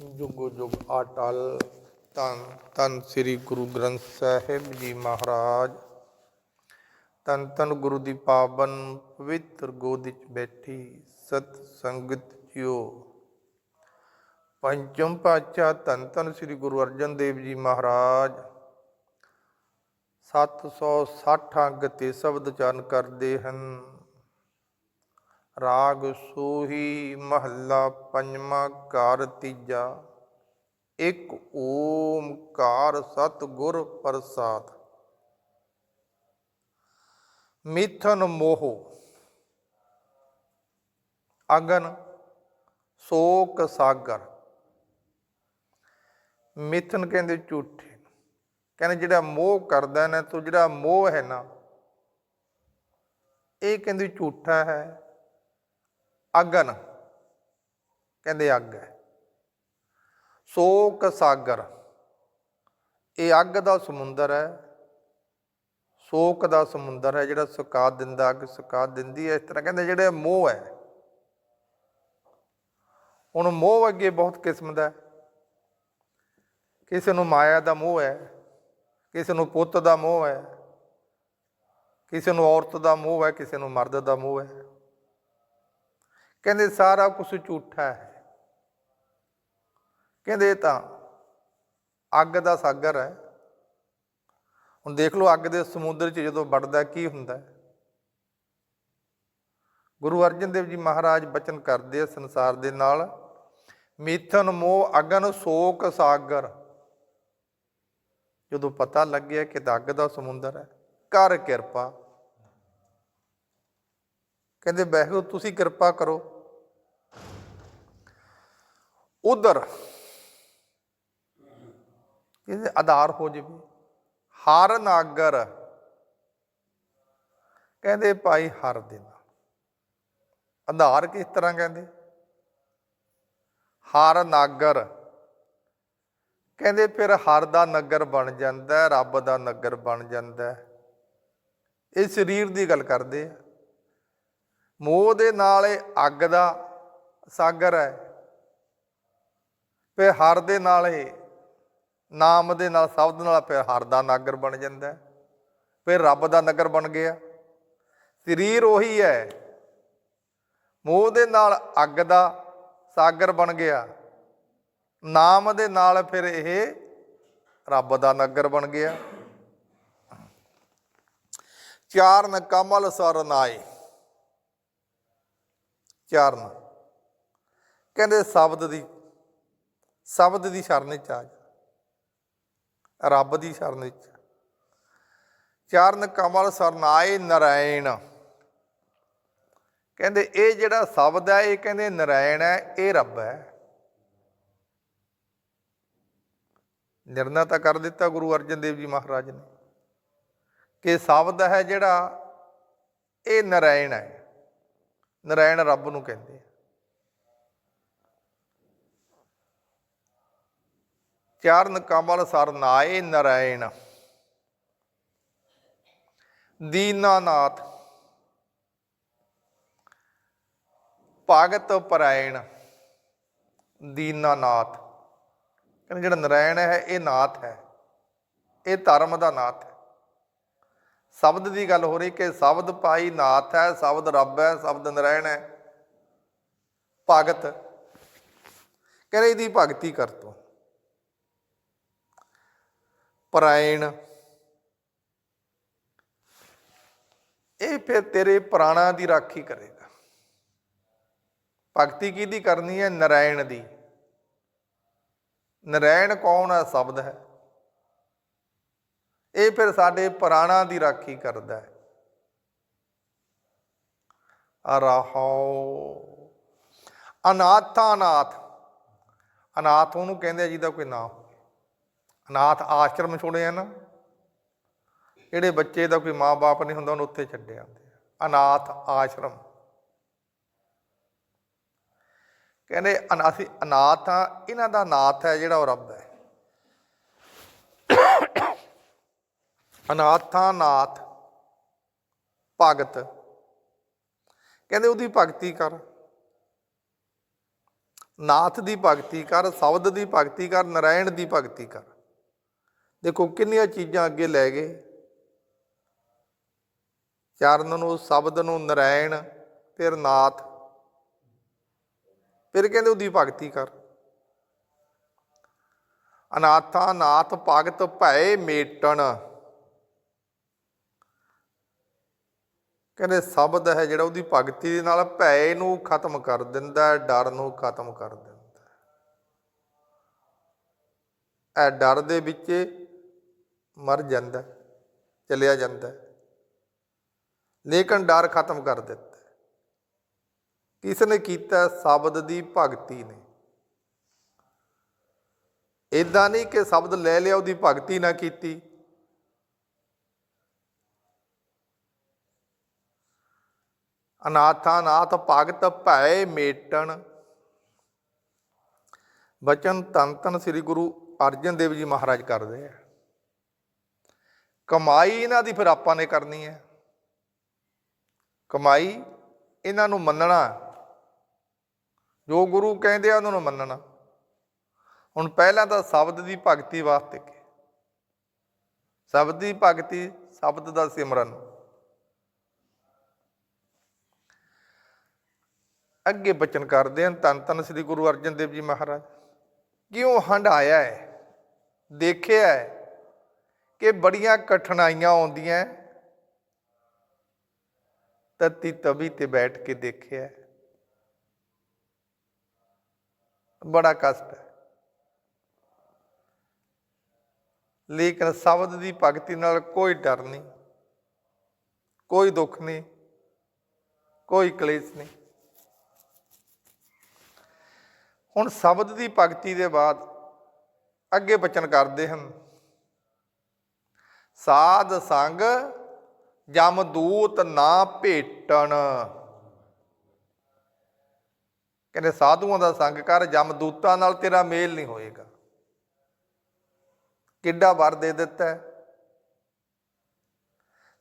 ਜੁਗੋ ਜੁਗ ਆਟਲ ਤਨ ਤਨ ਸ੍ਰੀ ਗੁਰੂ ਗ੍ਰੰਥ ਸਾਹਿਬ ਜੀ ਮਹਾਰਾਜ। ਤਨ ਤਨ ਗੁਰੂ ਦੀ ਪਾਵਨ ਪਵਿੱਤਰ ਗੋਦ ਵਿੱਚ ਬੈਠੀ ਸਤ ਸੰਗਤ ਜਿਓ। ਪੰਚਮ ਪਾਤਸ਼ਾਹ ਤਨ ਤਨ ਸ੍ਰੀ ਗੁਰੂ ਅਰਜਨ ਦੇਵ ਜੀ ਮਹਾਰਾਜ। 760 ਅੰਗ ਤੇ ਸ਼ਬਦ ਉਚਾਰਨ ਕਰਦੇ ਹਨ। ਰਾਗ ਸੋਹੀ ਮਹੱਲਾ ਪੰਜਵਾਂ ਘਰ ਤੀਜਾ। ਇੱਕ ਓਮਕਾਰ ਸਤਿਗੁਰ ਪ੍ਰਸਾਦ। ਮਿਥਨ ਮੋਹ। ਅਗਨ ਸੋਕ ਸਾਗਰ। ਮਿਥਨ ਕਹਿੰਦੇ ਝੂਠੇ। ਕਹਿੰਦੇ ਜਿਹੜਾ ਮੋਹ ਕਰਦਾ ਨਾ, ਤੋ ਜਿਹੜਾ ਮੋਹ ਹੈ ਨਾ, ਇਹ ਕਹਿੰਦੇ ਝੂਠਾ ਹੈ। ਅਗਨ। ਕਹਿੰਦੇ ਅੱਗ ਹੈ। ਸੋਕ ਸਾਗਰ। ਇਹ ਅੱਗ ਦਾ ਸਮੁੰਦਰ ਹੈ। ਸੋਕ ਦਾ ਸਮੁੰਦਰ ਹੈ, ਜਿਹੜਾ ਸੁਕਾ ਦਿੰਦਾ, ਅੱਗ ਸੁਕਾ ਦਿੰਦੀ ਹੈ। ਇਸ ਤਰ੍ਹਾਂ ਕਹਿੰਦੇ ਜਿਹੜੇ ਮੋਹ ਹੈ। ਹੁਣ ਮੋਹ ਅੱਗੇ ਬਹੁਤ ਕਿਸਮ ਦਾ ਕਿਸੇ ਨੂੰ ਮਾਇਆ ਦਾ ਮੋਹ ਹੈ, ਕਿਸੇ ਨੂੰ ਪੁੱਤ ਦਾ ਮੋਹ ਹੈ, ਕਿਸੇ ਨੂੰ ਔਰਤ ਦਾ ਮੋਹ ਹੈ, ਕਿਸੇ ਨੂੰ ਮਰਦ ਦਾ ਮੋਹ ਹੈ। ਕਹਿੰਦੇ ਸਾਰਾ ਕੁਝ ਝੂਠਾ ਹੈ। ਕਹਿੰਦੇ ਤਾਂ ਅੱਗ ਦਾ ਸਾਗਰ ਹੈ। ਹੁਣ ਦੇਖ ਲਓ ਅੱਗ ਦੇ ਸਮੁੰਦਰ 'ਚ ਜਦੋਂ ਵੜਦਾ ਕੀ ਹੁੰਦਾ ਗੁਰੂ ਅਰਜਨ ਦੇਵ ਜੀ ਮਹਾਰਾਜ ਬਚਨ ਕਰਦੇ ਆ ਸੰਸਾਰ ਦੇ ਨਾਲ, ਮੀਥਨ ਮੋਹ ਅਗਨ ਸੋਕ ਸਾਗਰ। ਜਦੋਂ ਪਤਾ ਲੱਗਿਆ ਕਿ ਤਾਂ ਅੱਗ ਦਾ ਸਮੁੰਦਰ ਹੈ, ਕਰ ਕਿਰਪਾ। ਕਹਿੰਦੇ, ਬਹਿਓ, ਤੁਸੀਂ ਕਿਰਪਾ ਕਰੋ। ਉਧਰ। ਇਹਦੇ ਆਧਾਰ ਹੋ ਜਵੇ। ਹਰ ਨਾਗਰ। ਕਹਿੰਦੇ ਭਾਈ ਹਰ ਦੇ ਨਾਲ ਆਧਾਰ ਕਿਸ ਤਰ੍ਹਾਂ ਕਹਿੰਦੇ? ਹਰ ਨਾਗਰ। ਕਹਿੰਦੇ ਫਿਰ ਹਰ ਦਾ ਨਗਰ ਬਣ ਜਾਂਦਾ ਰੱਬ ਦਾ ਨਗਰ ਬਣ ਜਾਂਦਾ ਇਹ ਸਰੀਰ ਦੀ ਗੱਲ ਕਰਦੇ ਆ। ਮੋਹ ਦੇ ਨਾਲ ਇਹ ਅੱਗ ਦਾ ਸਾਗਰ ਹੈ। ਫਿਰ ਹਰ ਦੇ ਨਾਲ ਇਹ, ਨਾਮ ਦੇ ਨਾਲ ਸ਼ਬਦ ਨਾਲ ਫਿਰ ਹਰ ਦਾ ਨਗਰ ਬਣ ਜਾਂਦਾ ਫਿਰ ਰੱਬ ਦਾ ਨਗਰ ਬਣ ਗਿਆ। ਸਰੀਰ ਉਹੀ ਹੈ। ਮੋਹ ਦੇ ਨਾਲ ਅੱਗ ਦਾ ਸਾਗਰ ਬਣ ਗਿਆ। ਨਾਮ ਦੇ ਨਾਲ ਫਿਰ ਇਹ ਰੱਬ ਦਾ ਨਗਰ ਬਣ ਗਿਆ। ਚਾਰਨ ਕਮਲ ਸਰਨਾਏ ਚਾਰਨ। ਕਹਿੰਦੇ ਸ਼ਬਦ ਦੀ ਸ਼ਬਦ ਦੀ ਸ਼ਰਨ ਚ ਆ ਜਾ। ਰੱਬ ਦੀ ਸ਼ਰਨ ਚ ਚਰਨ ਕਮਲ ਸਰਨਾਏ ਨਰਾਇਣ ਕਹਿੰਦੇ ਇਹ ਜਿਹੜਾ ਸ਼ਬਦ ਹੈ, ਇਹ ਕਹਿੰਦੇ ਨਰਾਇਣ ਹੈ, ਇਹ ਰੱਬ ਹੈ। ਨਿਰਣਾ ਤਾਂ ਕਰ ਦਿੱਤਾ ਗੁਰੂ ਅਰਜਨ ਦੇਵ ਜੀ ਮਹਾਰਾਜ ਨੇ ਕਿ ਸ਼ਬਦ ਹੈ ਜਿਹੜਾ, ਇਹ ਨਰਾਇਣ ਹੈ। ਨਰਾਇਣ ਰੱਬ ਨੂੰ ਕਹਿੰਦੇ ਚਰਨ ਕਮਲ ਸਰਨਾਏ ਨਰਾਇਣ ਦੀਨਾਨਾਥ। ਭਗਤ ਪਰਾਇਣ। ਦੀਨਾਨਾਥ। ਕਹਿੰਦੇ ਜਿਹੜਾ ਨਰਾਇਣ ਹੈ, ਇਹ ਨਾਥ ਹੈ। ਇਹ ਧਰਮ ਦਾ ਨਾਥ ਹੈ। ਸ਼ਬਦ ਦੀ ਗੱਲ ਹੋ ਰਹੀ ਕਿ ਸ਼ਬਦ ਪਾਈ ਨਾਥ ਹੈ, ਸ਼ਬਦ ਰੱਬ ਹੈ, ਸ਼ਬਦ ਨਰਾਇਣ ਹੈ। ਭਗਤ। ਕਹਿੰਦੇ ਇਹਦੀ ਭਗਤੀ ਕਰ ਤੂੰ। ਪਰਾਇਣ। ਇਹ ਫਿਰ ਤੇਰੇ ਪ੍ਰਾਣਾ ਦੀ ਰਾਖੀ ਕਰੇਗਾ। ਭਗਤੀ ਕਿਹਦੀ ਕਰਨੀ ਹੈ? ਨਰਾਇਣ ਦੀ। ਨਰਾਇਣ ਕੌਣ ਹੈ? ਸ਼ਬਦ ਹੈ। ਇਹ ਫਿਰ ਸਾਡੇ ਪ੍ਰਾਣਾ ਦੀ ਰਾਖੀ ਕਰਦਾ ਹੈ। ਅਰਹੋ। ਅਨਾਥਾ ਅਨਾਥ ਅਨਾਥ ਉਹਨੂੰ ਕਹਿੰਦੇ ਜਿਹਦਾ ਕੋਈ ਨਾ ਅਨਾਥ ਆਸ਼ਰਮ ਛੋੜੇ ਨਾ ਜਿਹੜੇ ਬੱਚੇ ਦਾ ਕੋਈ ਮਾਂ-ਬਾਪ ਨਹੀਂ ਹੁੰਦਾ, ਉਹਨੂੰ ਉੱਥੇ ਛੱਡੇ ਜਾਂਦੇ ਆ। ਅਨਾਥ ਆਸ਼ਰਮ। ਕਹਿੰਦੇ ਅਨਾ- ਅਸੀਂ ਅਨਾਥ ਆ ਇਹਨਾਂ ਦਾ ਨਾਥ ਹੈ ਜਿਹੜਾ ਉਹ ਰੱਬ ਹੈ। ਅਨਾਥਾ ਨਾਥ, ਭਗਤ। ਕਹਿੰਦੇ ਉਹਦੀ ਭਗਤੀ ਕਰ। ਨਾਥ ਦੀ ਭਗਤੀ ਕਰ, ਸ਼ਬਦ ਦੀ ਭਗਤੀ ਕਰ, ਨਰਾਇਣ ਦੀ ਭਗਤੀ ਕਰ। ਦੇਖੋ ਕਿੰਨੀਆਂ ਚੀਜ਼ਾਂ ਅੱਗੇ ਲੈ ਗਏ। ਚਰਨ ਨੂੰ, ਸ਼ਬਦ ਨੂੰ, ਨਰਾਇਣ ਫਿਰ ਨਾਥ ਫਿਰ ਕਹਿੰਦੇ ਉਹਦੀ ਭਗਤੀ ਕਰ। ਅਨਾਥਾ ਨਾਥ ਭਗਤ ਭੈ ਮੇਟਣ। ਕਹਿੰਦੇ ਸ਼ਬਦ ਹੈ ਜਿਹੜਾ ਉਹਦੀ ਭਗਤੀ ਦੇ ਨਾਲ ਭੈ ਨੂੰ ਖਤਮ ਕਰ ਦਿੰਦਾ ਡਰ ਨੂੰ ਖਤਮ ਕਰ ਦਿੰਦਾ ਹੈ। ਇਹ ਡਰ ਦੇ ਵਿੱਚ ਮਰ ਜਾਂਦਾ, ਚਲਿਆ ਜਾਂਦਾ। ਲੇਕਿਨ ਡਰ ਖਤਮ ਕਰ ਦਿੱਤਾ। ਹੈ। ਕਿਸ ਨੇ ਕੀਤਾ? ਸ਼ਬਦ ਦੀ ਭਗਤੀ ਨੇ। ਇਦਾਂ ਨਹੀਂ ਕਿ ਸ਼ਬਦ ਲੈ ਲਿਆ, ਉਹਦੀ ਭਗਤੀ ਨਾ ਕੀਤੀ। ਅਨਾਥਾ ਨਾਥ ਭਗਤ ਭੈ ਮੇਟਣ। ਬਚਨ ਤਨ ਤਨ ਸ੍ਰੀ ਗੁਰੂ ਅਰਜਨ ਦੇਵ ਜੀ ਮਹਾਰਾਜ ਕਰਦੇ ਆ। ਕਮਾਈ ਇਹਨਾਂ ਦੀ ਫਿਰ ਆਪਾਂ ਨੇ ਕਰਨੀ ਹੈ। ਕਮਾਈ ਇਹਨਾਂ ਨੂੰ ਮੰਨਣਾ ਜੋ ਗੁਰੂ ਕਹਿੰਦੇ ਆ ਉਹਨਾਂ ਨੂੰ ਮੰਨਣਾ। ਹੁਣ ਪਹਿਲਾਂ ਤਾਂ ਸ਼ਬਦ ਦੀ ਭਗਤੀ ਵਾਸਤੇ ਸ਼ਬਦ ਦੀ ਭਗਤੀ, ਸ਼ਬਦ ਦਾ ਸਿਮਰਨ। ਅੱਗੇ ਬਚਨ ਕਰਦੇ ਹਨ ਤਨ ਤਨ ਸ੍ਰੀ ਗੁਰੂ ਅਰਜਨ ਦੇਵ ਜੀ ਮਹਾਰਾਜ। ਕਿਉਂ ਹੰਡਾਇਆ ਹੈ? ਦੇਖਿਆ ਹੈ? ਕਿ ਬੜੀਆਂ ਕਠਿਨਾਈਆਂ ਆਉਂਦੀਆਂ। ਤਤੀ ਤਵੀ ਤੇ ਬੈਠ ਕੇ ਦੇਖਿਆ। ਬੜਾ ਕਸ਼ਟ ਹੈ। ਲੇਕਿਨ ਸ਼ਬਦ ਦੀ ਭਗਤੀ ਨਾਲ ਕੋਈ ਡਰ ਨਹੀਂ। ਕੋਈ ਦੁੱਖ ਨਹੀਂ। ਕੋਈ ਕਲੇਸ਼ ਨਹੀਂ। ਹੁਣ ਸ਼ਬਦ ਦੀ ਭਗਤੀ ਦੇ ਬਾਅਦ ਅੱਗੇ ਬਚਨ ਕਰਦੇ ਹਨ। ਸਾਧ ਸੰਗ ਜਮਦੂਤ ਨਾ ਭੇਟਣ। ਕਹਿੰਦੇ ਸਾਧੂਆਂ ਦਾ ਸੰਗ ਕਰ ਜਮਦੂਤਾਂ ਨਾਲ ਤੇਰਾ ਮੇਲ ਨਹੀਂ ਹੋਏਗਾ। ਕਿੱਡਾ ਵਰ ਦੇ ਦਿੱਤਾ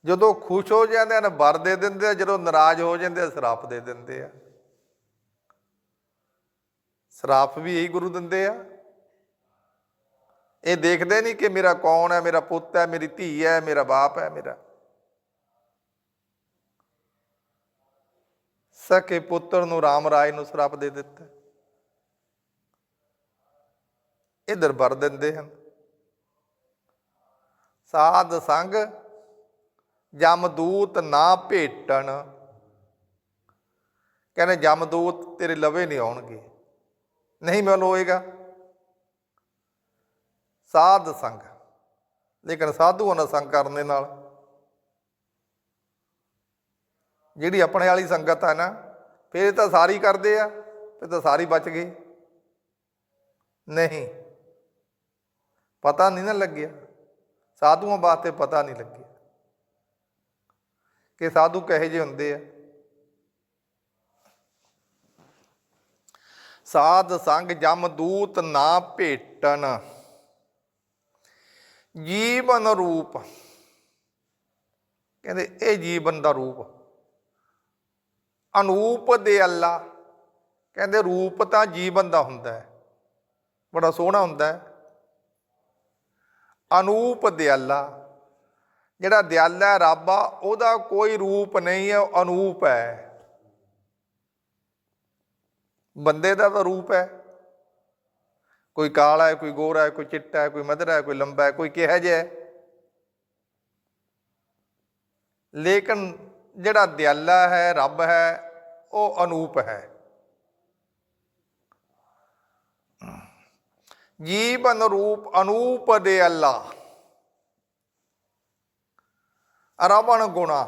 ਜਦੋਂ ਖੁਸ਼ ਹੋ ਜਾਂਦੇ ਹਨ, ਵਰ ਦੇ ਦਿੰਦੇ ਆ, ਜਦੋਂ ਨਾਰਾਜ਼ ਹੋ ਜਾਂਦੇ ਆ, ਸਰਾਪ ਦੇ ਦਿੰਦੇ ਆ। ਸਰਾਪ ਵੀ ਇਹੀ ਗੁਰੂ ਦਿੰਦੇ ਆ। ਇਹ ਦੇਖਦੇ ਨਹੀਂ ਕਿ ਮੇਰਾ ਕੌਣ ਹੈ, ਮੇਰਾ ਪੁੱਤ ਹੈ, ਮੇਰੀ ਧੀ ਹੈ, ਮੇਰਾ ਬਾਪ ਹੈ, ਮੇਰਾ। ਸਕੇ ਪੁੱਤਰ ਨੂੰ ਰਾਮ ਰਾਏ ਨੂੰ ਸਰਾਪ ਦੇ ਦਿੱਤਾ। ਇਧਰ ਵਰ ਦਿੰਦੇ ਹਨ। ਸਾਧ ਸੰਗ ਜਮਦੂਤ ਨਾ ਭੇਟਣ। ਕਹਿੰਦੇ ਜਮਦੂਤ ਤੇਰੇ ਲਵੇ ਨਹੀਂ ਆਉਣਗੇ। ਨਹੀਂ ਮਿਲ ਹੋਏਗਾ ਸਾਧ ਸੰਗ। ਲੇਕਿਨ ਸਾਧੂਆਂ ਨਾਲ ਸੰਗ ਕਰਨ ਦੇ ਨਾਲ ਜਿਹੜੀ ਆਪਣੇ ਵਾਲੀ ਸੰਗਤ ਹੈ ਨਾ, ਫਿਰ ਤਾਂ ਸਾਰੀ ਕਰਦੇ ਆ, ਫਿਰ ਤਾਂ ਸਾਰੀ ਬਚ ਗਈ। ਨਹੀਂ, ਪਤਾ ਨਹੀਂ ਨਾ ਲੱਗਿਆ। ਸਾਧੂਆਂ ਵਾਸਤੇ ਪਤਾ ਨਹੀਂ ਲੱਗਿਆ ਕਿ ਸਾਧੂ ਕਹੇ ਜੇ ਹੁੰਦੇ ਆ। ਸਾਧ ਸੰਗ ਜਮ ਦੂਤ ਨਾ ਭੇਟਣ। ਜੀਵਨ ਰੂਪ। ਕਹਿੰਦੇ ਇਹ ਜੀਵਨ ਦਾ ਰੂਪ। ਅਨੂਪ ਦੇ ਅੱਲਾ। ਕਹਿੰਦੇ ਰੂਪ ਤਾਂ ਜੀਵਨ ਦਾ ਹੁੰਦਾ ਹੈ। ਬੜਾ ਸੋਹਣਾ ਹੁੰਦਾ ਹੈ। ਅਨੂਪ ਦਿਆਲਾ ਜਿਹੜਾ ਦਿਆਲਾ ਹੈ, ਰੱਬ ਆ, ਉਹਦਾ ਕੋਈ ਰੂਪ ਨਹੀਂ ਹੈ, ਉਹ ਅਨੂਪ ਹੈ। ਬੰਦੇ ਦਾ ਤਾਂ ਰੂਪ ਹੈ। ਕੋਈ ਕਾਲਾ ਹੈ, ਕੋਈ ਗੋਰਾ ਹੈ, ਕੋਈ ਚਿੱਟਾ ਹੈ, ਕੋਈ ਮਧਰਾ ਹੈ, ਕੋਈ ਲੰਬਾ ਹੈ, ਕੋਈ ਕਿਹੋ ਜਿਹਾ ਹੈ। ਲੇਕਿਨ ਜਿਹੜਾ ਦਿਆਲਾ ਹੈ, ਰੱਬ ਹੈ, ਉਹ ਅਨੂਪ ਹੈ। ਜੀਵਨ ਰੂਪ ਅਨੂਪ ਦੇ ਅੱਲਾ ਰਵਣ ਗੁਣਾ।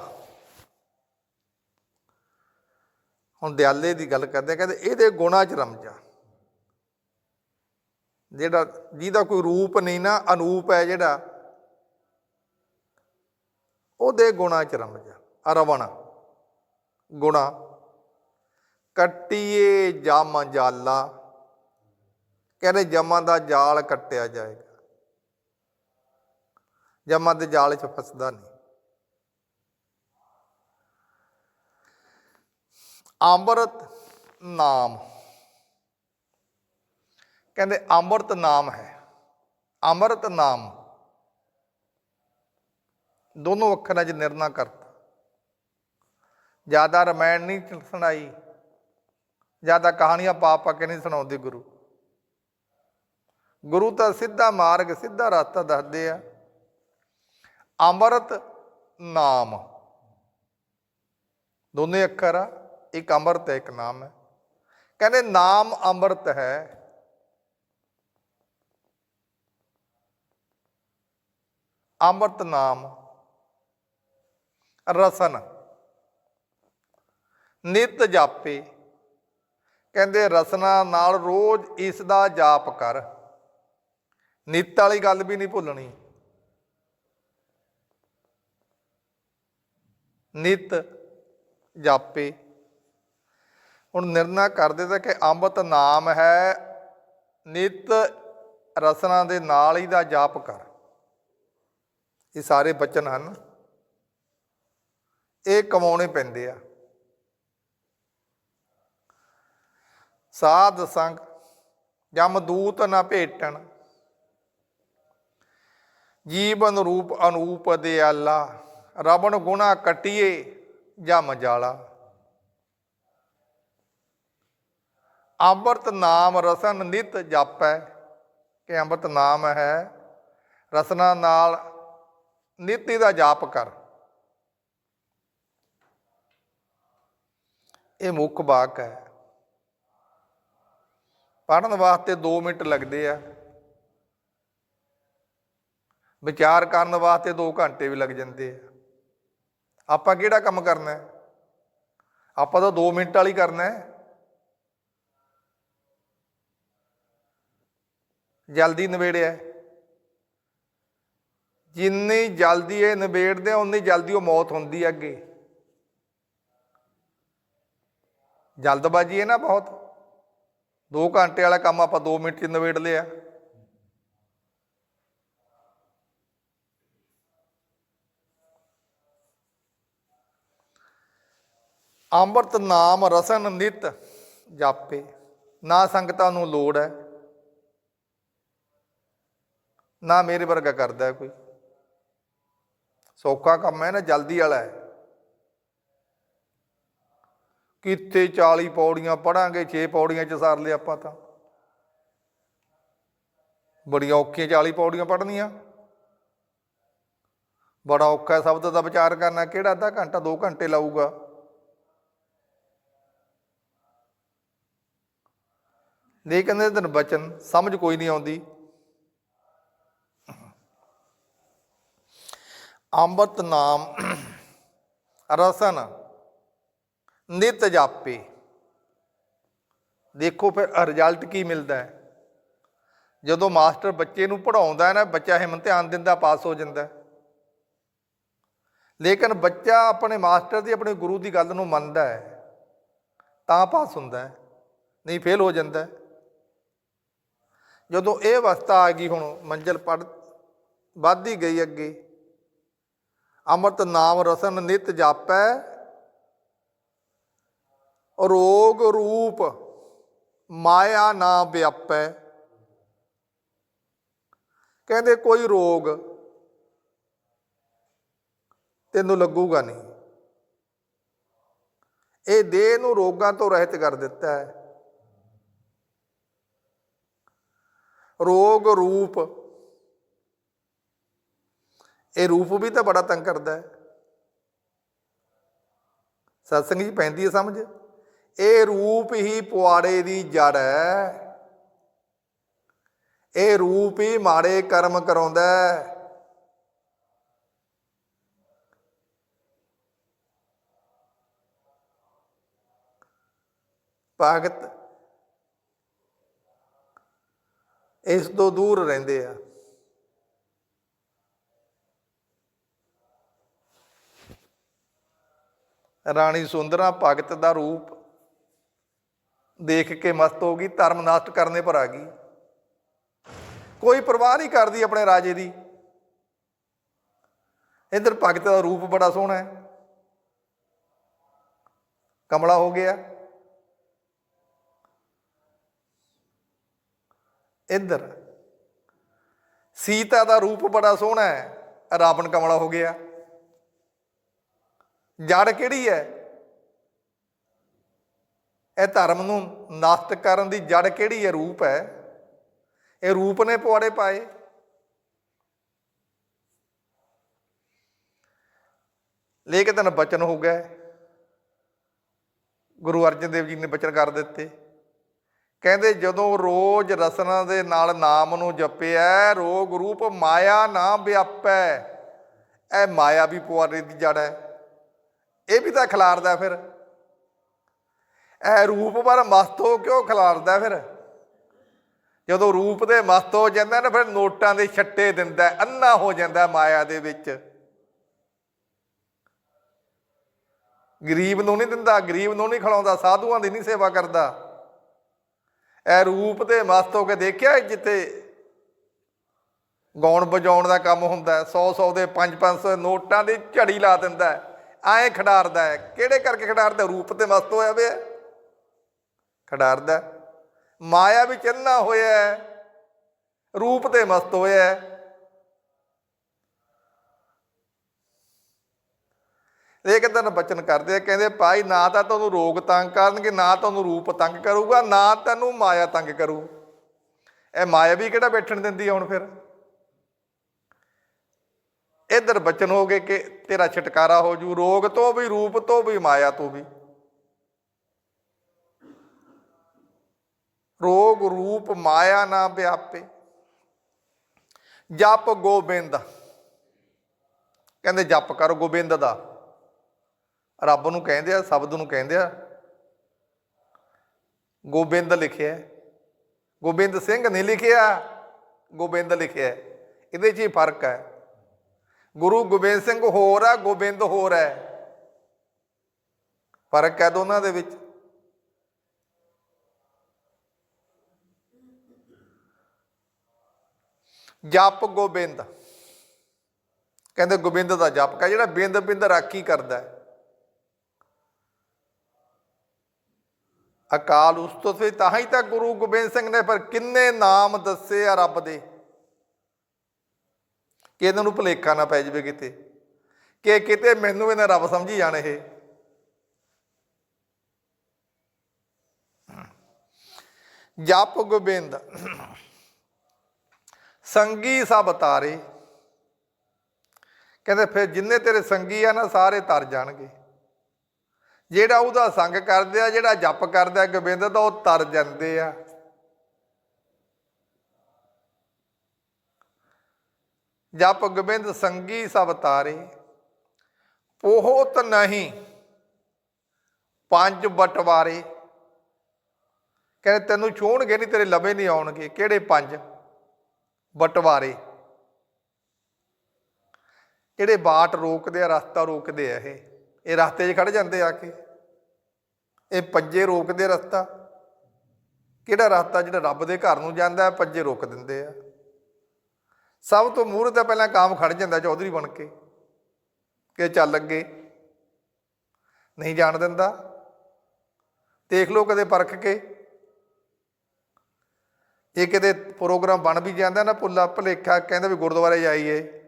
ਹੁਣ ਦਿਆਲੇ ਦੀ ਗੱਲ ਕਰਦੇ ਕਹਿੰਦੇ ਇਹਦੇ ਗੁਣਾ ਚ ਰਮ ਜਾ ਜਿਹੜਾ ਜਿਹਦਾ ਕੋਈ ਰੂਪ ਨਹੀਂ ਨਾ, ਅਨੂਪ ਹੈ ਜਿਹੜਾ, ਉਹਦੇ ਗੁਣਾ ਚ ਰਮ ਜਾ, ਅਰਵਣ ਗੁਣਾ। ਕੱਟੀਏ ਜਮ ਜਾਲਾ, ਕਹਿੰਦੇ ਜਮਾਂ ਦਾ ਜਾਲ ਕੱਟਿਆ ਜਾਏਗਾ। ਜਮਾਂ ਦੇ ਜਾਲ 'ਚ ਫਸਦਾ ਨਹੀਂ। ਅੰਮ੍ਰਿਤ ਨਾਮ। ਕਹਿੰਦੇ ਅੰਮ੍ਰਿਤ ਨਾਮ ਹੈ। ਅੰਮ੍ਰਿਤ ਨਾਮ। ਦੋਨੋਂ ਅੱਖਰਾਂ 'ਚ ਨਿਰਣਾ ਕਰਤਾ। ਜ਼ਿਆਦਾ ਰਮਾਇਣ ਨਹੀਂ ਸੁਣਾਈ। ਜ਼ਿਆਦਾ ਕਹਾਣੀਆਂ ਪਾ ਪਾ ਕੇ ਨਹੀਂ ਸੁਣਾਉਂਦੇ ਗੁਰੂ। ਗੁਰੂ ਤਾਂ ਸਿੱਧਾ ਮਾਰਗ, ਸਿੱਧਾ ਰਸਤਾ ਦੱਸਦੇ ਆ। ਅੰਮ੍ਰਿਤ ਨਾਮ। ਦੋਨੇ ਅੱਖਰ ਆ, ਇੱਕ ਅੰਮ੍ਰਿਤ ਹੈ ਇੱਕ ਨਾਮ ਹੈ। ਕਹਿੰਦੇ ਨਾਮ ਅੰਮ੍ਰਿਤ ਹੈ। ਅੰਮ੍ਰਿਤ ਨਾਮ, ਰਸਨ। ਨਿਤ ਜਾਪੇ, ਕਹਿੰਦੇ ਰਸਨਾ ਨਾਲ ਰੋਜ਼ ਇਸ ਦਾ ਜਾਪ ਕਰ। ਨਿਤ ਵਾਲੀ ਗੱਲ ਵੀ ਨਹੀਂ ਭੁੱਲਣੀ। ਨਿਤ ਜਾਪੇ। ਹੁਣ ਨਿਰਣਾ ਕਰਦੇ ਤਾਂ ਕਿ ਅੰਮ੍ਰਿਤ ਨਾਮ ਹੈ, ਨਿਤ ਰਸਨਾ ਦੇ ਨਾਲ ਹੀ ਦਾ ਜਾਪ ਕਰ। ਇਹ ਸਾਰੇ ਬਚਨ ਹਨ। ਇਹ ਕਮਾਉਣੇ ਪੈਂਦੇ ਆ। ਸਾਧ ਸੰਗ, ਜਮ ਦੂਤ ਨਾ ਭੇਟਣ। ਜੀਵਨ ਰੂਪ ਅਨੂਪ ਦੇ ਆਲਾ ਰਬਣ ਗੁਣਾ ਕਟਿਏ ਜਮ ਜਾਲਾ। ਅੰਮ੍ਰਿਤ ਨਾਮ ਰਸਨ ਨਿਤ ਜਾਪੈ, ਕਿ ਅੰਮ੍ਰਿਤ ਨਾਮ ਹੈ, ਰਸਨਾ ਨਾਲ ਨੀਤੀ ਦਾ ਜਾਪ ਕਰ। ਇਹ ਮੁੱਖ ਵਾਕ ਹੈ। ਪੜਨ ਵਾਸਤੇ 2 ਮਿੰਟ ਲੱਗਦੇ ਆ। ਵਿਚਾਰ ਕਰਨ ਵਾਸਤੇ 2 ਘੰਟੇ ਵੀ ਲੱਗ ਜਾਂਦੇ ਆ। ਆਪਾਂ ਕਿਹੜਾ ਕੰਮ ਕਰਨਾ ਹੈ? ਆਪਾਂ ਤਾਂ 2 ਮਿੰਟ ਵਾਲੀ ਕਰਨਾ ਹੈ। ਜਲਦੀ ਨਿਬੇੜਿਆ ਜਿੰਨੀ ਜਲਦੀ ਇਹ ਨਿਬੇੜਦੇ ਆ ਉਨੀ ਜਲਦੀ ਉਹ ਮੌਤ ਹੁੰਦੀ ਹੈ ਅੱਗੇ। ਜਲਦਬਾਜ਼ੀ ਹੈ ਨਾ ਬਹੁਤ। 2 ਘੰਟੇ ਵਾਲਾ ਕੰਮ ਆਪਾਂ 2 ਮਿੰਟ 'ਚ ਨਿਬੇੜ ਲਿਆ। ਅੰਮ੍ਰਿਤ ਨਾਮ ਰਸਨ ਨਿਤ ਜਾਪੇ। ਨਾ ਸੰਗਤਾਂ ਨੂੰ ਲੋੜ ਹੈ। ਨਾ ਮੇਰੇ ਵਰਗਾ ਕਰਦਾ ਕੋਈ। ਸੌਖਾ ਕੰਮ ਹੈ ਨਾ, ਜਲਦੀ ਵਾਲਾ ਹੈ। ਕਿੱਥੇ 40 ਪੌੜੀਆਂ ਪੜਾਂਗੇ 6 ਪੌੜੀਆਂ ਚ ਸਾਰ ਲਿਆ ਆਪਾਂ ਤਾਂ। ਬੜੀਆਂ ਔਖੀਆਂ 40 ਪੌੜੀਆਂ ਪੜਨੀਆਂ ਬੜਾ ਔਖਾ ਸ਼ਬਦ ਦਾ ਵਿਚਾਰ ਕਰਨਾ, ਕਿਹੜਾ ਅੱਧਾ ਘੰਟਾ 2 ਘੰਟੇ ਲਾਊਗਾ। ਲੇਕਿਨ ਇਹ ਦਿਨ ਬਚਨ ਸਮਝ ਕੋਈ ਨਹੀਂ ਆਉਂਦੀ। ਅੰਮ੍ਰਿਤ ਨਾਮ ਰਸਨ, ਨਿਤ ਜਾਪੇ। ਦੇਖੋ ਫਿਰ ਰਿਜ਼ਲਟ ਕੀ ਮਿਲਦਾ ਹੈ। ਜਦੋਂ ਮਾਸਟਰ ਬੱਚੇ ਨੂੰ ਪੜਾਉਂਦਾ ਹੈ ਨਾ, ਬੱਚਾ ਹਿੰਮਤ ਧਿਆਨ ਦਿੰਦਾ, ਪਾਸ ਹੋ ਜਾਂਦਾ ਲੇਕਿਨ ਬੱਚਾ ਆਪਣੇ ਮਾਸਟਰ ਦੀ, ਆਪਣੇ ਗੁਰੂ ਦੀ ਗੱਲ ਨੂੰ ਮੰਨਦਾ ਹੈ, ਤਾਂ ਪਾਸ ਹੁੰਦਾ ਹੈ, ਨਹੀਂ ਫੇਲ ਹੋ ਜਾਂਦਾ ਹੈ। ਜਦੋਂ ਇਹ ਅਵਸਥਾ ਆ ਗਈ ਹੁਣ, ਮੰਜ਼ਲ ਪੜ ਵੱਧਦੀ ਗਈ ਅੱਗੇ। ਅੰਮ੍ਰਿਤ ਨਾਮ ਰਸਨ ਨਿਤ ਜਾਪੈ। ਰੋਗ ਰੂਪ ਮਾਇਆ ਨਾ ਵਿਆਪੈ। ਕਹਿੰਦੇ ਕੋਈ ਰੋਗ ਤੈਨੂੰ ਲੱਗੂਗਾ ਨਹੀਂ। ਇਹ ਦੇਹ ਨੂੰ ਰੋਗਾਂ ਤੋਂ ਰਹਿਤ ਕਰ ਦਿੱਤਾ ਹੈ। ਰੋਗ ਰੂਪ ਇਹ ਰੂਪ ਵੀ ਤਾਂ ਬੜਾ ਤੰਗ ਕਰਦਾ ਹੈ। ਸਤਸੰਗ ਜੀ ਪੈਂਦੀ ਹੈ ਸਮਝ? ਇਹ ਰੂਪ ਹੀ ਪੁਆੜੇ ਦੀ ਜੜ ਹੈ। ਇਹ ਰੂਪ ਹੀ ਮਾੜੇ ਕਰਮ ਕਰਾਉਂਦਾ ਹੈ। ਭਗਤ ਇਸ ਤੋਂ ਦੂਰ ਰਹਿੰਦੇ ਆ। ਰਾਣੀ ਸੁੰਦਰਾ ਭਗਤ ਦਾ ਰੂਪ ਦੇਖ ਕੇ ਮਸਤ ਹੋ ਗਈ, ਧਰਮ ਨਾਸ਼ਟ ਕਰਨੇ ਪਰ ਆ ਗਈ। ਕੋਈ ਪਰਵਾਹ ਨਹੀਂ ਕਰਦੀ ਆਪਣੇ ਰਾਜੇ ਦੀ। ਇਧਰ ਭਗਤ ਦਾ ਰੂਪ ਬੜਾ ਸੋਹਣਾ ਹੈ। ਕਮਲਾ ਹੋ ਗਿਆ। ਇੱਧਰ ਸੀਤਾ ਦਾ ਰੂਪ ਬੜਾ ਸੋਹਣਾ ਹੈ। ਰਾਵਣ ਕਮਲਾ ਹੋ ਗਿਆ। ਜੜ ਕਿਹੜੀ ਹੈ? ਇਹ ਧਰਮ ਨੂੰ ਨਸ਼ਟ ਕਰਨ ਦੀ ਜੜ ਕਿਹੜੀ ਹੈ? ਰੂਪ ਹੈ। ਇਹ ਰੂਪ ਨੇ ਪੁਆੜੇ ਪਾਏ। ਲੇਕਿਨ ਬਚਨ ਹੋ ਗਿਆ। ਗੁਰੂ ਅਰਜਨ ਦੇਵ ਜੀ ਨੇ ਬਚਨ ਕਰ ਦਿੱਤੇ। ਕਹਿੰਦੇ, ਜਦੋਂ ਰੋਜ਼ ਰਸਨਾ ਦੇ ਨਾਲ ਨਾਮ ਨੂੰ ਜਪਿਆ, ਰੋਗ ਰੂਪ ਮਾਇਆ ਨਾ ਵਿਆਪੈ। ਇਹ ਮਾਇਆ ਵੀ ਪੁਆੜੇ ਦੀ ਜੜ ਹੈ। ਇਹ ਵੀ ਤਾਂ ਖਿਲਾਰਦਾ ਫਿਰ। ਇਹ ਰੂਪ ਪਰ ਮਸਤ ਹੋ ਕਿਉਂ ਖਿਲਾਰਦਾ ਫਿਰ? ਜਦੋਂ ਰੂਪ ਦੇ ਮਸਤ ਹੋ ਜਾਂਦਾ ਨਾ, ਫਿਰ ਨੋਟਾਂ ਦੇ ਛੱਟੇ ਦਿੰਦਾ ਅੰਨਾ ਹੋ ਜਾਂਦਾ ਮਾਇਆ ਦੇ ਵਿੱਚ। ਗਰੀਬ ਨੂੰ ਨਹੀਂ ਦਿੰਦਾ, ਗਰੀਬ ਨੂੰ ਨਹੀਂ ਖਿਲਾਉਂਦਾ, ਸਾਧੂਆਂ ਦੀ ਨਹੀਂ ਸੇਵਾ ਕਰਦਾ। ਇਹ ਰੂਪ ਤੇ ਮਸਤ ਹੋ ਕੇ ਦੇਖਿਆ ਜਿੱਥੇ ਗਾਉਣ ਵਜਾਉਣ ਦਾ ਕੰਮ ਹੁੰਦਾ 100 100 ਦੇ 5 500 ਨੋਟਾਂ ਦੀ ਝੜੀ ਲਾ ਦਿੰਦਾ। ਐਂ ਖਿਡਾਰਦਾ ਹੈ। ਕਿਹੜੇ ਕਰਕੇ ਖਿਡਾਰਦਾ? ਰੂਪ ਤੇ ਮਸਤ ਹੋਇਆ ਵੇ ਖਿਡਾਰਦਾ ਮਾਇਆ ਵੀ ਇੰਨਾ ਹੋਇਆ ਰੂਪ ਤੇ ਮਸਤ ਹੋਇਆ ਹੈ। ਇਹ ਕਹਿੰਦੇ ਨੇ ਬਚਨ ਕਰਦੇ ਆ, ਕਹਿੰਦੇ, ਭਾਈ, ਨਾ ਤਾਂ ਤੁਹਾਨੂੰ ਰੋਗ ਤੰਗ ਕਰਨਗੇ, ਨਾ ਤੁਹਾਨੂੰ ਰੂਪ ਤੰਗ ਕਰੂਗਾ, ਨਾ ਤੈਨੂੰ ਮਾਇਆ ਤੰਗ ਕਰੂ ਇਹ ਮਾਇਆ ਵੀ ਕਿਹੜਾ ਬੈਠਣ ਦਿੰਦੀ ਆ ਹੁਣ ਫਿਰ? ਇਧਰ ਬਚਨ ਹੋ ਗਏ ਕਿ ਤੇਰਾ ਛਟਕਾਰਾ ਹੋ ਜੂ, ਰੋਗ ਤੋਂ ਵੀ, ਰੂਪ ਤੋਂ ਵੀ, ਮਾਇਆ ਤੋਂ ਵੀ। ਰੋਗ, ਰੂਪ, ਮਾਇਆ ਨਾ ਵਿਆਪੇ। ਜਪ ਗੋਬਿੰਦ। ਕਹਿੰਦੇ ਜਪ ਕਰੋ ਗੋਬਿੰਦ ਦਾ। ਰੱਬ ਨੂੰ ਕਹਿੰਦੇ ਆ, ਸ਼ਬਦ ਨੂੰ ਕਹਿੰਦੇ ਆ। ਗੋਬਿੰਦ ਲਿਖਿਆ। ਗੋਬਿੰਦ ਸਿੰਘ ਨਹੀਂ ਲਿਖਿਆ। ਗੋਬਿੰਦ ਲਿਖਿਆ। ਇਹਦੇ 'ਚ ਹੀ ਫ਼ਰਕ ਹੈ। ਗੁਰੂ ਗੋਬਿੰਦ ਸਿੰਘ ਹੋਰ ਆ, ਗੋਬਿੰਦ ਹੋਰ ਹੈ ਫ਼ਰਕ ਹੈ ਦੋਨਾਂ ਦੇ ਵਿੱਚ। ਜਪ ਗੋਬਿੰਦ। ਕਹਿੰਦੇ ਗੋਬਿੰਦ ਦਾ ਜਪ ਹੈ ਜਿਹੜਾ ਬਿੰਦ ਬਿੰਦ ਰਾਖੀ ਕਰਦਾ ਅਕਾਲ ਉਸਤਤ ਵੇ ਤਾਂ ਹੀ ਤਾਂ ਗੁਰੂ ਗੋਬਿੰਦ ਸਿੰਘ ਨੇ ਪਰ ਕਿੰਨੇ ਨਾਮ ਦੱਸੇ ਆ ਰੱਬ ਦੇ। ਕਿ ਇਹਨਾਂ ਨੂੰ ਭੁਲੇਖਾ ਨਾ ਪੈ ਜਾਵੇ ਕਿਤੇ, ਕਿ ਕਿਤੇ ਮੈਨੂੰ ਇਹਨਾਂ ਰੱਬ ਸਮਝੀ ਜਾਣ ਇਹ। ਜਪ ਗੋਬਿੰਦ, ਸੰਗੀ ਸਭ ਤਾਰੇ। ਕਹਿੰਦੇ ਫਿਰ ਜਿੰਨੇ ਤੇਰੇ ਸੰਗੀ ਆ ਨਾ ਸਾਰੇ ਤਰ ਜਾਣਗੇ। ਜਿਹੜਾ ਉਹਦਾ ਸੰਗ ਕਰਦੇ ਆ ਜਿਹੜਾ ਜਪ ਕਰਦਾ ਗੋਬਿੰਦ ਦਾ ਉਹ ਤਰ ਜਾਂਦੇ ਆ। ਜਪ ਗੋਬਿੰਦ ਸੰਗੀ ਸਭ ਤਾਰੇ, ਪੋਹਤ ਨਹੀਂ ਪੰਜ ਬਟਵਾਰੇ। ਕਹਿੰਦੇ ਤੈਨੂੰ ਛੋਣਗੇ ਨਹੀਂ, ਤੇਰੇ ਲਵੇ ਨਹੀਂ ਆਉਣਗੇ। ਕਿਹੜੇ ਪੰਜ? ਬਟਵਾਰੇ। ਜਿਹੜੇ ਬਾਟ ਰੋਕਦੇ ਆ, ਰਸਤਾ ਰੋਕਦੇ ਆ ਇਹ। ਇਹ ਰਸਤੇ 'ਚ ਖੜ ਜਾਂਦੇ ਆ ਕੇ। ਇਹ ਪੰਜੇ ਰੋਕਦੇ ਰਸਤਾ। ਕਿਹੜਾ ਰਸਤਾ? ਜਿਹੜਾ ਰੱਬ ਦੇ ਘਰ ਨੂੰ ਜਾਂਦਾ ਹੈ ਪੰਜੇ ਰੋਕ ਦਿੰਦੇ ਆ। ਸਭ ਤੋਂ ਮੂਹਰੇ ਤਾਂ ਪਹਿਲਾਂ ਕਾਮ ਖੜ ਜਾਂਦਾ ਚੌਧਰੀ ਬਣ ਕੇ ਕਿ ਚੱਲ ਅੱਗੇ। ਨਹੀਂ ਜਾਣ ਦਿੰਦਾ। ਦੇਖ ਲਓ ਕਦੇ ਪਰਖ ਕੇ। ਇਹ ਕਿਤੇ ਪ੍ਰੋਗਰਾਮ ਬਣ ਵੀ ਜਾਂਦਾ ਨਾ ਪੁੱਲਾ ਭਲੇਖਾ, ਕਹਿੰਦਾ ਵੀ ਗੁਰਦੁਆਰੇ ਜਾਈਏ।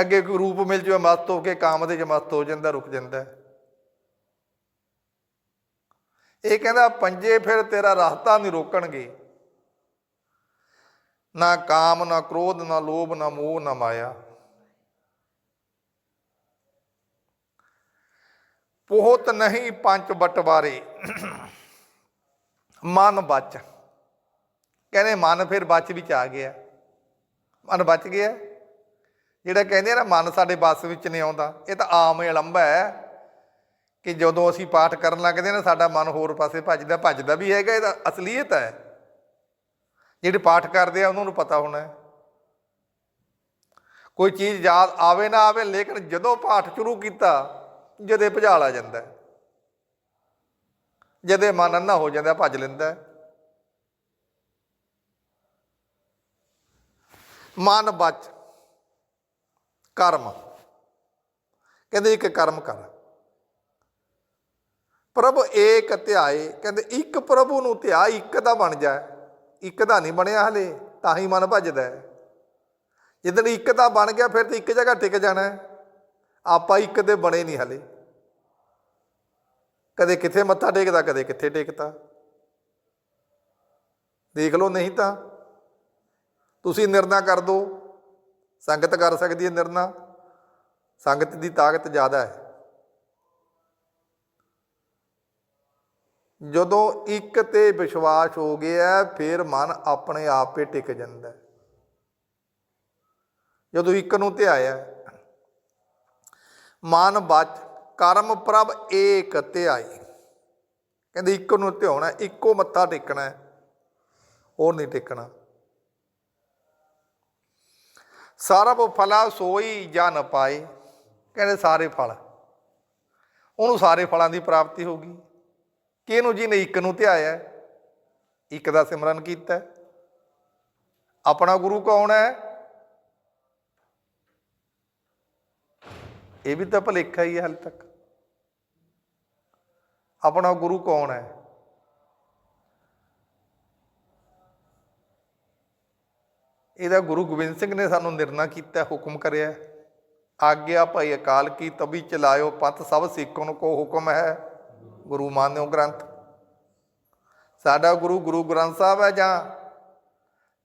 ਅੱਗੇ ਕੋਈ ਰੂਪ ਮਿਲ ਜਾਵੇ, ਮਸਤ ਹੋ ਕੇ ਕਾਮ ਦੇ ਚ ਮਸਤ ਹੋ ਜਾਂਦਾ, ਰੁਕ ਜਾਂਦਾ। ਇਹ ਕਹਿੰਦਾ, ਪੰਜੇ ਫਿਰ ਤੇਰਾ ਰਸਤਾ ਨਹੀਂ ਰੋਕਣਗੇ। ਨਾ ਕਾਮ, ਨਾ ਕ੍ਰੋਧ, ਨਾ ਲੋਭ, ਨਾ ਮੋਹ, ਨਾ ਮਾਇਆ। ਪੋਹਤ ਨਹੀਂ ਪੰਜ ਬਟਵਾਰੇ। ਮਨ ਬਚ। ਕਹਿੰਦੇ ਮਨ ਫਿਰ ਬਚ ਵਿੱਚ ਆ ਗਿਆ। ਮਨ ਬਚ ਗਿਆ। ਜਿਹੜਾ ਕਹਿੰਦੇ ਨਾ, ਮਨ ਸਾਡੇ ਬਸ ਵਿੱਚ ਨਹੀਂ ਆਉਂਦਾ। ਇਹ ਤਾਂ ਆਮ ਇਲੰਬਾ ਹੈ ਕਿ ਜਦੋਂ ਅਸੀਂ ਪਾਠ ਕਰਨ ਲੱਗਦੇ ਨਾ, ਸਾਡਾ ਮਨ ਹੋਰ ਪਾਸੇ ਭੱਜਦਾ ਭੱਜਦਾ ਵੀ ਹੈਗਾ ਇਹਦਾ ਅਸਲੀਅਤ ਹੈ। ਜਿਹੜੇ ਪਾਠ ਕਰਦੇ ਆ, ਉਹਨਾਂ ਨੂੰ ਪਤਾ ਹੋਣਾ ਹੈ। ਕੋਈ ਚੀਜ਼ ਯਾਦ ਆਵੇ ਨਾ ਆਵੇ, ਲੇਕਿਨ ਜਦੋਂ ਪਾਠ ਸ਼ੁਰੂ ਕੀਤਾ, ਜਦੇ ਭਜਾਲ ਆ ਜਾਂਦਾ ਹੈ। ਜਦੇ ਮਨ ਅੰਨਾ ਹੋ ਜਾਂਦਾ, ਭੱਜ ਲੈਂਦਾ ਮਨ ਬਚ, ਕਰਮ। ਕਹਿੰਦੇ ਇੱਕ ਕਰਮ ਕਰ। ਪ੍ਰਭ ਏਕ ਧਿਆਏ, ਕਹਿੰਦੇ ਇੱਕ ਪ੍ਰਭੂ ਨੂੰ ਧਿਆ, ਇੱਕ ਦਾ ਬਣ ਜਾਏ। ਇੱਕ ਦਾ ਨਹੀਂ ਬਣਿਆ ਹਲੇ, ਤਾਂ ਹੀ ਮਨ ਭੱਜਦਾ ਹੈ। ਜਿੱਦਣ ਇੱਕ ਦਾ ਬਣ ਗਿਆ, ਫਿਰ ਤਾਂ ਇੱਕ ਜਗ੍ਹਾ ਟਿਕ ਜਾਣਾ ਆਪਾਂ ਇੱਕ ਦੇ ਬਣੇ ਨਹੀਂ ਹਲੇ। ਕਦੇ ਕਿੱਥੇ ਮੱਥਾ ਟੇਕਦਾ, ਕਦੇ ਕਿੱਥੇ ਟੇਕਦਾ। ਦੇਖ ਲਓ ਨਹੀਂ ਤਾਂ। ਤੁਸੀਂ ਨਿਰਣਾ ਕਰ ਦਿਓ ਸੰਗਤ ਕਰ ਸਕਦੀ ਹੈ ਨਿਰਣਾ। ਸੰਗਤ ਦੀ ਤਾਕਤ ਜ਼ਿਆਦਾ ਹੈ। ਜਦੋਂ ਇੱਕ ਤੇ ਵਿਸ਼ਵਾਸ ਹੋ ਗਿਆ ਫਿਰ ਮਨ ਆਪਣੇ ਆਪ ਹੀ ਟਿਕ ਜਾਂਦਾ। ਜਦੋਂ ਇੱਕ ਨੂੰ ਧਿਆਇਆ ਮਨ ਬਚ ਕਰਮ ਪ੍ਰਭ ਏਕ ਧਿਆਈ ਕਹਿੰਦੇ ਇੱਕ ਨੂੰ ਧਿਆਉਣਾ ਇੱਕੋ ਮੱਥਾ ਟੇਕਣਾ ਹੈ, ਹੋਰ ਨਹੀਂ ਟੇਕਣਾ। ਸਰਬ ਫਲਾ ਸੋਈ ਜਨ ਪਾਏ ਕਹਿੰਦੇ ਸਾਰੇ ਫਲ। ਉਹਨੂੰ ਸਾਰੇ ਫਲਾਂ ਦੀ ਪ੍ਰਾਪਤੀ ਹੋਗੀ ਕਿਹਨੂੰ ਜਿਹਨੇ ਇੱਕ ਨੂੰ ਧਿਆਇਆ? ਇੱਕ ਦਾ ਸਿਮਰਨ ਕੀਤਾ। ਆਪਣਾ ਗੁਰੂ ਕੌਣ ਹੈ? ਇਹ ਵੀ ਤਾਂ ਭਲੇਖਾ ਹੀ ਹੈ ਹਾਲੇ ਤੱਕ। ਆਪਣਾ ਗੁਰੂ ਕੌਣ ਹੈ? ਇਹਦਾ ਗੁਰੂ ਗੋਬਿੰਦ ਸਿੰਘ ਨੇ ਸਾਨੂੰ ਨਿਰਣਾ ਕੀਤਾ, ਹੁਕਮ ਕਰਿਆ। ਆਗਿਆ ਭਾਈ ਅਕਾਲ ਕੀ ਤਬੀ ਚਲਾਇਓ, ਪੰਥ ਸਭ ਸਿੱਖਣ ਕੋ ਹੁਕਮ ਹੈ। ਗੁਰੂ ਮਾਨਿਓ ਗ੍ਰੰਥ। ਸਾਡਾ ਗੁਰੂ ਗੁਰੂ ਗ੍ਰੰਥ ਸਾਹਿਬ ਹੈ ਜਾਂ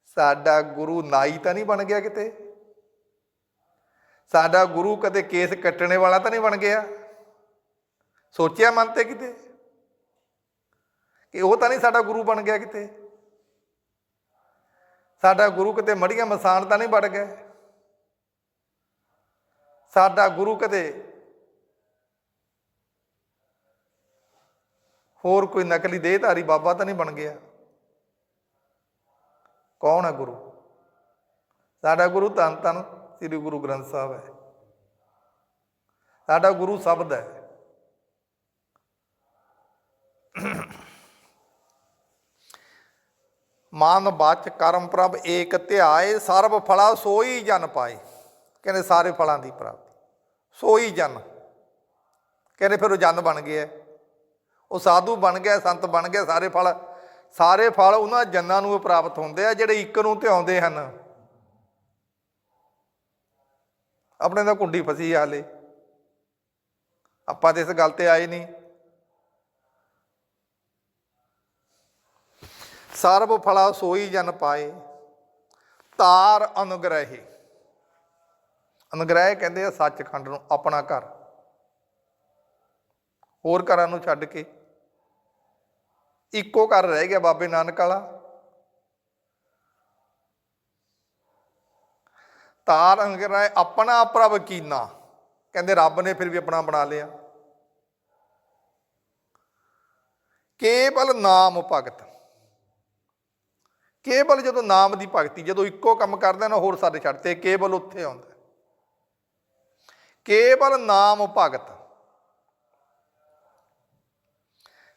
ਸਾਡਾ ਗੁਰੂ ਨਾਈ ਤਾਂ ਨਹੀਂ ਬਣ ਗਿਆ ਕਿਤੇ? ਸਾਡਾ ਗੁਰੂ ਕਦੇ ਕੇਸ ਕੱਟਣੇ ਵਾਲਾ ਤਾਂ ਨਹੀਂ ਬਣ ਗਿਆ? ਸੋਚਿਆ ਮਨ ਤੇ ਕਿਤੇ? ਕਿ ਉਹ ਤਾਂ ਨਹੀਂ ਸਾਡਾ ਗੁਰੂ ਬਣ ਗਿਆ ਕਿਤੇ? ਸਾਡਾ ਗੁਰੂ ਕਿਤੇ ਮੜੀਆਂ ਮਸਾਨ ਤਾਂ ਨਹੀਂ ਵੜ ਗਿਆ? ਸਾਡਾ ਗੁਰੂ ਕਦੇ ਹੋਰ ਕੋਈ ਨਕਲੀ ਦੇਹਧਾਰੀ ਬਾਬਾ ਤਾਂ ਨਹੀਂ ਬਣ ਗਿਆ। ਕੌਣ ਹੈ ਗੁਰੂ? ਸਾਡਾ ਗੁਰੂ ਧੰਨ ਧੰਨ ਸ੍ਰੀ ਗੁਰੂ ਗ੍ਰੰਥ ਸਾਹਿਬ ਹੈ। ਸਾਡਾ ਗੁਰੂ ਸ਼ਬਦ ਹੈ। ਮਨ ਬਾਚ ਕਰਮ ਪ੍ਰਭ ਏਕ ਧਿਆਏ, ਸਰਬ ਫਲਾ ਸੋਈ ਜਨ ਪਾਏ। ਕਹਿੰਦੇ ਸਾਰੇ ਫਲਾਂ ਦੀ ਪ੍ਰਾਪਤੀ। ਸੋਈ ਜਨ। ਕਹਿੰਦੇ ਫਿਰ ਉਹ ਜਨ ਬਣ ਗਿਆ ਉਹ ਸਾਧੂ ਬਣ ਗਿਆ ਸੰਤ ਬਣ ਗਿਆ ਸਾਰੇ ਫਲ ਸਾਰੇ ਫਲ ਉਹਨਾਂ ਜਨਾਂ ਨੂੰ ਪ੍ਰਾਪਤ ਹੁੰਦੇ ਆ, ਜਿਹੜੇ ਇੱਕ ਨੂੰ ਧਿਆਉਂਦੇ ਹਨ। ਆਪਣੇ ਤਾਂ ਕੁੰਡੀ ਫਸੀ ਆ ਹਾਲੇ। ਆਪਾਂ ਤੇ ਇਸ ਗੱਲ ਤੇ ਆਏ ਨਹੀਂ। ਸਰਬ ਫਲਾ ਸੋਈ ਜਨ ਪਾਏ, ਤਾਰ ਅਨੁਗ੍ਰਹਿ। ਅਨੁਗ੍ਰਹਿ ਕਹਿੰਦੇ ਆ ਸੱਚਖੰਡ ਨੂੰ, ਆਪਣਾ ਘਰ। ਹੋਰ ਘਰਾਂ ਨੂੰ ਛੱਡ ਕੇ। ਇੱਕੋ ਘਰ ਰਹਿ ਗਿਆ ਬਾਬੇ ਨਾਨਕ ਵਾਲਾ। ਤਾਰ ਅਨੁਗ੍ਰਹਿ ਆਪਣਾ ਪ੍ਰਭ ਕੀਨਾ। ਕਹਿੰਦੇ ਰੱਬ ਨੇ ਫਿਰ ਵੀ ਆਪਣਾ ਬਣਾ ਲਿਆ। ਕੇਵਲ ਨਾਮ ਭਗਤ। ਕੇਵਲ ਜਦੋਂ ਨਾਮ ਦੀ ਭਗਤੀ, ਜਦੋਂ ਇੱਕੋ ਕੰਮ ਕਰਦਾ ਨਾ ਹੋਰ ਸਾਡੇ ਛੱਡਤੇ, ਕੇਵਲ ਉੱਥੇ ਆਉਂਦਾ। ਕੇਵਲ ਨਾਮ ਭਗਤ।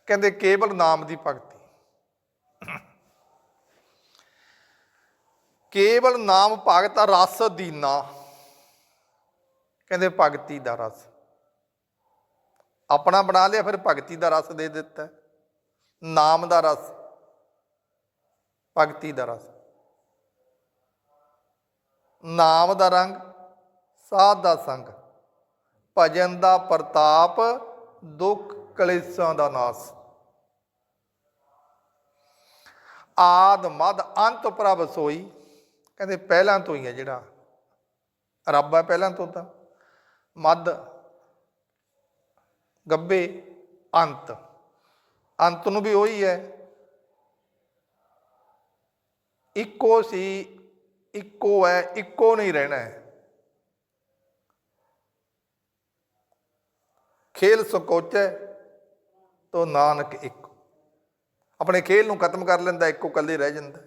ਕਹਿੰਦੇ ਕੇਵਲ ਨਾਮ ਦੀ ਭਗਤੀ। ਕੇਵਲ ਨਾਮ ਭਗਤ ਰਸ ਦੀਨਾ। ਕਹਿੰਦੇ ਭਗਤੀ ਦਾ ਰਸ। ਆਪਣਾ ਬਣਾ ਲਿਆ, ਫਿਰ ਭਗਤੀ ਦਾ ਰਸ ਦੇ ਦਿੱਤਾ। ਨਾਮ ਦਾ ਰਸ। ਭਗਤੀ ਦਾ ਰਸ। ਨਾਮ ਦਾ ਰੰਗ, ਸਾਧ ਦਾ ਸੰਗ। ਭਜਨ ਦਾ ਪ੍ਰਤਾਪ, ਦੁੱਖ ਕਲੇਸ਼ਾਂ ਦਾ ਨਾਸ। ਆਦ ਮਦ ਅੰਤ ਪ੍ਰਭ ਸੋਈ। ਕਹਿੰਦੇ ਪਹਿਲਾਂ ਤੋਂ ਹੀ ਹੈ ਜਿਹੜਾ। ਰੱਬ ਹੈ ਪਹਿਲਾਂ ਤੋਂ ਤਾਂ। ਮਦ ਗੱਬੇ ਅੰਤ। ਅੰਤ ਨੂੰ ਵੀ ਉਹੀ ਹੈ। ਇੱਕੋ ਸੀ, ਇੱਕੋ ਹੈ, ਇੱਕੋ ਨਹੀਂ ਰਹਿਣਾ ਹੈ। ਖੇਲ ਸਕੋਚੈ ਤੋ ਨਾਨਕ ਇੱਕ। ਆਪਣੇ ਖੇਲ ਨੂੰ ਖਤਮ ਕਰ ਲੈਂਦਾ, ਇੱਕੋ ਕੱਲੇ ਰਹਿ ਜਾਂਦਾ।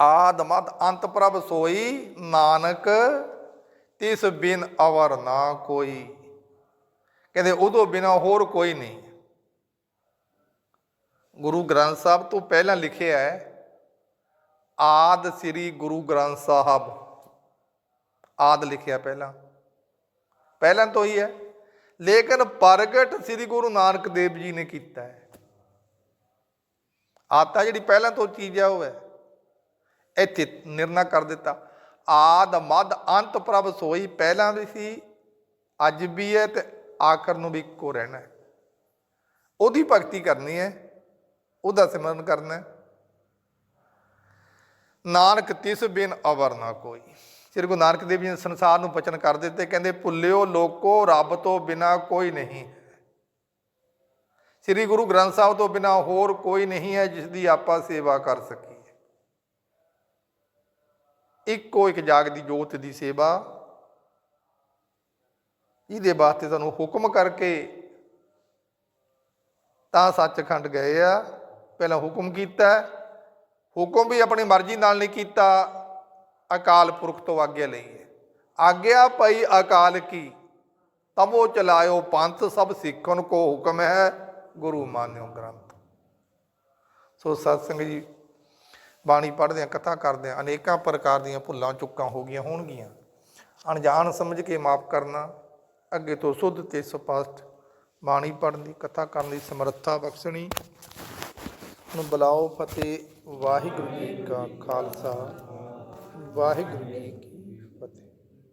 ਆਦ ਮਦ ਅੰਤ ਪ੍ਰਭ ਸੋਈ, ਨਾਨਕ ਤਿਸ ਬਿਨ ਅਵਰ ਨਾ ਕੋਈ। ਕਹਿੰਦੇ ਉਦੋਂ ਬਿਨਾ ਹੋਰ ਕੋਈ ਨਹੀਂ। ਗੁਰੂ ਗ੍ਰੰਥ ਸਾਹਿਬ ਤੋਂ ਪਹਿਲਾਂ ਲਿਖਿਆ ਹੈ, ਆਦ ਸ੍ਰੀ ਗੁਰੂ ਗ੍ਰੰਥ ਸਾਹਿਬ। ਆਦ ਲਿਖਿਆ ਪਹਿਲਾਂ। ਪਹਿਲਾਂ ਤੋਂ ਹੀ ਹੈ। ਲੇਕਿਨ ਪ੍ਰਗਟ ਸ੍ਰੀ ਗੁਰੂ ਨਾਨਕ ਦੇਵ ਜੀ ਨੇ ਕੀਤਾ ਹੈ। ਆਤਾ ਜਿਹੜੀ ਪਹਿਲਾਂ ਤੋਂ ਚੀਜ਼ ਹੈ ਉਹ ਹੈ। ਇੱਥੇ ਨਿਰਣਾ ਕਰ ਦਿੱਤਾ। ਆਦ ਮਦ ਅੰਤ ਪ੍ਰਭ ਸੋਈ ਪਹਿਲਾਂ ਵੀ ਸੀ, ਅੱਜ ਵੀ ਹੈ ਤੇ ਆਖਰ ਨੂੰ ਵੀ ਇੱਕੋ ਰਹਿਣਾ ਹੈ। ਉਹਦੀ ਭਗਤੀ ਕਰਨੀ ਹੈ, ਉਹਦਾ ਸਿਮਰਨ ਕਰਨਾ ਹੈ। ਨਾਨਕ ਤਿਸ ਬਿਨ ਅਵਰ ਨਾ ਕੋਈ। ਸ੍ਰੀ ਗੁਰੂ ਨਾਨਕ ਦੇਵ ਜੀ ਨੇ ਸੰਸਾਰ ਨੂੰ ਬਚਨ ਕਰ ਦਿੱਤੇ। ਕਹਿੰਦੇ, ਭੁੱਲਿਓ ਲੋਕੋ, ਰੱਬ ਤੋਂ ਬਿਨਾ ਕੋਈ ਨਹੀਂ। ਹੈ ਸ੍ਰੀ ਗੁਰੂ ਗ੍ਰੰਥ ਸਾਹਿਬ ਤੋਂ ਬਿਨਾ ਹੋਰ ਕੋਈ ਨਹੀਂ ਹੈ ਜਿਸ ਦੀ ਆਪਾਂ ਸੇਵਾ ਕਰ ਸਕੀਏ। ਇੱਕੋ ਇੱਕ ਜਾਗਦੀ ਜੋਤ ਦੀ ਸੇਵਾ। ਇਹਦੇ ਵਾਸਤੇ ਤੁਹਾਨੂੰ ਹੁਕਮ ਕਰਕੇ ਤਾਂ ਸੱਚਖੰਡ ਗਏ ਆ। ਪਹਿਲਾਂ ਹੁਕਮ ਕੀਤਾ, ਹੁਕਮ ਵੀ ਆਪਣੀ ਮਰਜ਼ੀ ਨਾਲ ਨਹੀਂ ਕੀਤਾ। ਅਕਾਲ ਪੁਰਖ ਤੋਂ ਆਗਿਆ ਲਈ ਹੈ। ਆਗਿਆ ਪਈ ਅਕਾਲ ਕੀ? ਤਬੋ ਚਲਾਇਓ ਪੰਥ ਸਭ ਸਿੱਖਣ ਕੋ ਹੁਕਮ ਹੈ, ਗੁਰੂ ਮਾਨਿਓ ਗ੍ਰੰਥ। ਸੋ ਸਤਸੰਗ ਜੀ, ਬਾਣੀ ਪੜ੍ਹਦੇ ਆ ਕਥਾ ਕਰਦੇ ਆ ਅਨੇਕਾਂ ਪ੍ਰਕਾਰ ਦੀਆਂ ਭੁੱਲਾਂ ਚੁੱਕਾਂ ਹੋ ਗਈਆਂ ਹੋਣਗੀਆਂ। ਅਣਜਾਣ ਸਮਝ ਕੇ ਮਾਫ ਕਰਨਾ, ਅੱਗੇ ਤੋਂ ਸੁੱਧ ਤੇ ਸਪਸ਼ਟ ਬਾਣੀ ਪੜ੍ਹਨ ਦੀ, ਕਥਾ ਕਰਨ ਦੀ ਸਮਰੱਥਾ ਬਖਸ਼ਣੀ। ਨੂੰ ਬੁਲਾਓ ਫਤਿਹ ਵਾਹਿਗੁਰੂ ਜੀ ਕਾ ਖਾਲਸਾ। ਵਾਹਿਗੁਰੂ ਜੀ ਕੀ